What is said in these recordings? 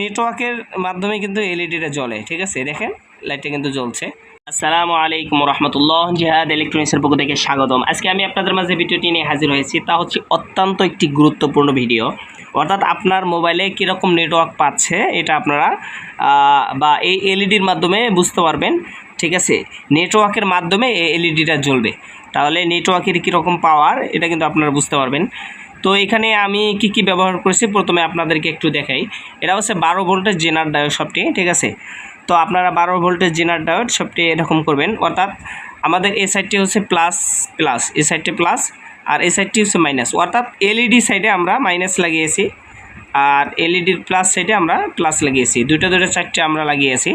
নেটওয়ার্কের মাধ্যমে কিন্তু এলইডিটা জ্বলে, ঠিক আছে? দেখেন, লাইটটা কিন্তু জ্বলছে। আসসালামু আলাইকুম রহমতুল্লাহ জিহাদ ইলেকট্রনিক্সের পক্ষ থেকে স্বাগতম। আজকে আমি আপনাদের মাঝে ভিডিওটি নিয়ে হাজির হয়েছি। তা হচ্ছে অত্যন্ত একটি গুরুত্বপূর্ণ ভিডিও। অর্থাৎ আপনার মোবাইলে কীরকম নেটওয়ার্ক পাচ্ছে, এটা আপনারা বা এই এলইডির মাধ্যমে বুঝতে পারবেন, ঠিক আছে? নেটওয়ার্কের মাধ্যমে এই এলইডিটা জ্বলবে। তাহলে নেটওয়ার্কের কীরকম পাওয়ার, এটা কিন্তু আপনারা বুঝতে পারবেন। তো এখানে আমি কি কি ব্যবহার করেছি? প্রথমে আপনাদেরকে একটু দেখাই। এটা হচ্ছে বারো ভোল্টের জেনার ডায়োড সবটি ঠিক আছে? তো আপনারা বারো ভোল্টের জেনার ডায়োড সবটি এরকম করবেন। অর্থাৎ আমাদের এই সাইডটি হচ্ছে প্লাস প্লাস। এই সাইডটি প্লাস আর এই সাইডটি হচ্ছে মাইনাস। অর্থাৎ এলইডি সাইডে আমরা মাইনাস লাগিয়েছি আর এলইডির প্লাস সাইডে আমরা প্লাস লাগিয়েছি। দুটো দুটো চারটে আমরা লাগিয়েছি,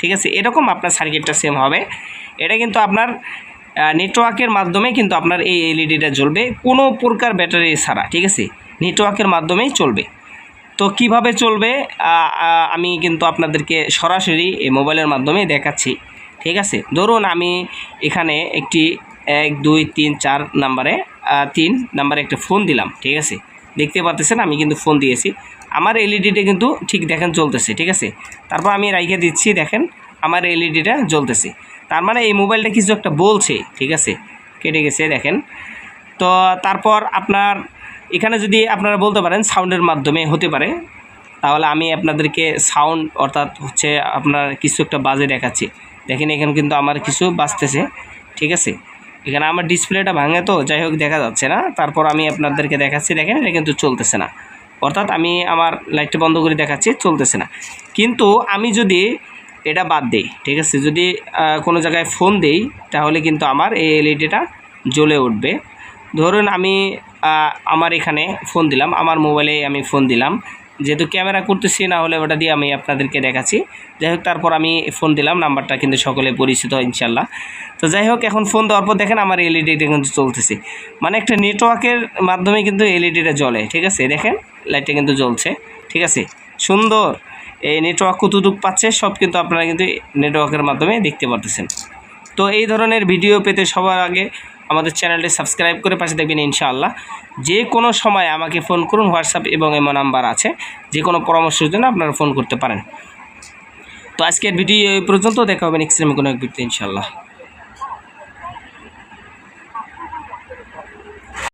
ঠিক আছে? এরকম আপনার সার্কিটটা সেম হবে। এটা কিন্তু আপনার নেটওয়ার্কের মাধ্যমে কিন্তু আপনার এই এলইডিটা জ্বলবে। কোনো প্রকার ব্যাটারি ছাড়া, ঠিক আছে? নেটওয়ার্কের মাধ্যমেই চলবে। তো কীভাবে চলবে? আমি কিন্তু আপনাদেরকে সরাসরি এই মোবাইলের মাধ্যমে দেখাচ্ছি, ঠিক আছে? ধরুন আমি এখানে একটি এক, দুই, তিন, চার নাম্বারে তিন নাম্বারে একটা ফোন দিলাম, ঠিক আছে? দেখতে পাচ্ছেন আমি কিন্তু ফোন দিয়েছি। আমার এলইডিটা কিন্তু ঠিক দেখেন চলতেছে, ঠিক আছে? তারপর আমি রাইখে দিচ্ছি, দেখেন, আমার এলইডিটা জ্বলতেছে। তার মানে এই মোবাইলটা কিছু একটা বলছে, ঠিক আছে? কেটে গেছে, দেখেন। তো তারপর আপনার, এখানে যদি আপনারা বলতে পারেন সাউন্ডের মাধ্যমে হতে পারে, তাহলে আমি আপনাদেরকে সাউন্ড অর্থাৎ হচ্ছে আপনার কিছু একটা বাজে দেখাচ্ছি। দেখেন, এখানে কিন্তু আমার কিছু বাজতেছে, ঠিক আছে? এখানে আমার ডিসপ্লেটা ভাঙে তো, যাই হোক, দেখা যাচ্ছে না। তারপর আমি আপনাদেরকে দেখাচ্ছি, দেখেন, এটা কিন্তু চলতেছে না। অর্থাৎ আমি আমার লাইটটা বন্ধ করে দেখাচ্ছি, চলতেছে না। কিন্তু আমি যদি এটা বাদ দিই, ঠিক আছে? যদি কোনো জায়গায় ফোন দেই, তাহলে কিন্তু আমার এই এলইডিটা জ্বলে উঠবে। ধরুন আমি আমার এখানে ফোন দিলাম, আমার মোবাইলে আমি ফোন দিলাম। যেহেতু ক্যামেরা করতেছি, না হলে ওটা দিয়ে আমি আপনাদেরকে দেখাচ্ছি। যাই হোক, তারপর আমি ফোন দিলাম, নাম্বারটা কিন্তু সকলে পরিচিত ইনশাল্লাহ তো যাই হোক, এখন ফোন দেওয়ার পর দেখেন আমার এলইডিটা কিন্তু চলতেছে মানে একটা নেটওয়ার্কের মাধ্যমে কিন্তু এলইডিটা জ্বলে, ঠিক আছে? দেখেন লাইটটা কিন্তু জ্বলছে, ঠিক আছে? সুন্দর! এই নেটওয়ার্ক কতটুকু পাচ্ছে, সব কিন্তু আপনারা কিন্তু নেটওয়ার্কের মাধ্যমে দেখতে পারতেছেন। তো এই ধরনের ভিডিও পেতে সবার আগে আমাদের চ্যানেলটি সাবস্ক্রাইব করে পাশে দেখবেন ইনশাআল্লাহ। যে কোনো সময় আমাকে ফোন করুন হোয়াটসঅ্যাপ এবং এমন নাম্বার আছে। যে কোনো পরামর্শের জন্য আপনারা ফোন করতে পারেন। তো আজকের ভিডিও এই পর্যন্ত, দেখা হবে নেক্সট টাইমে কোনো এক ভিডিও ইনশাআল্লাহ।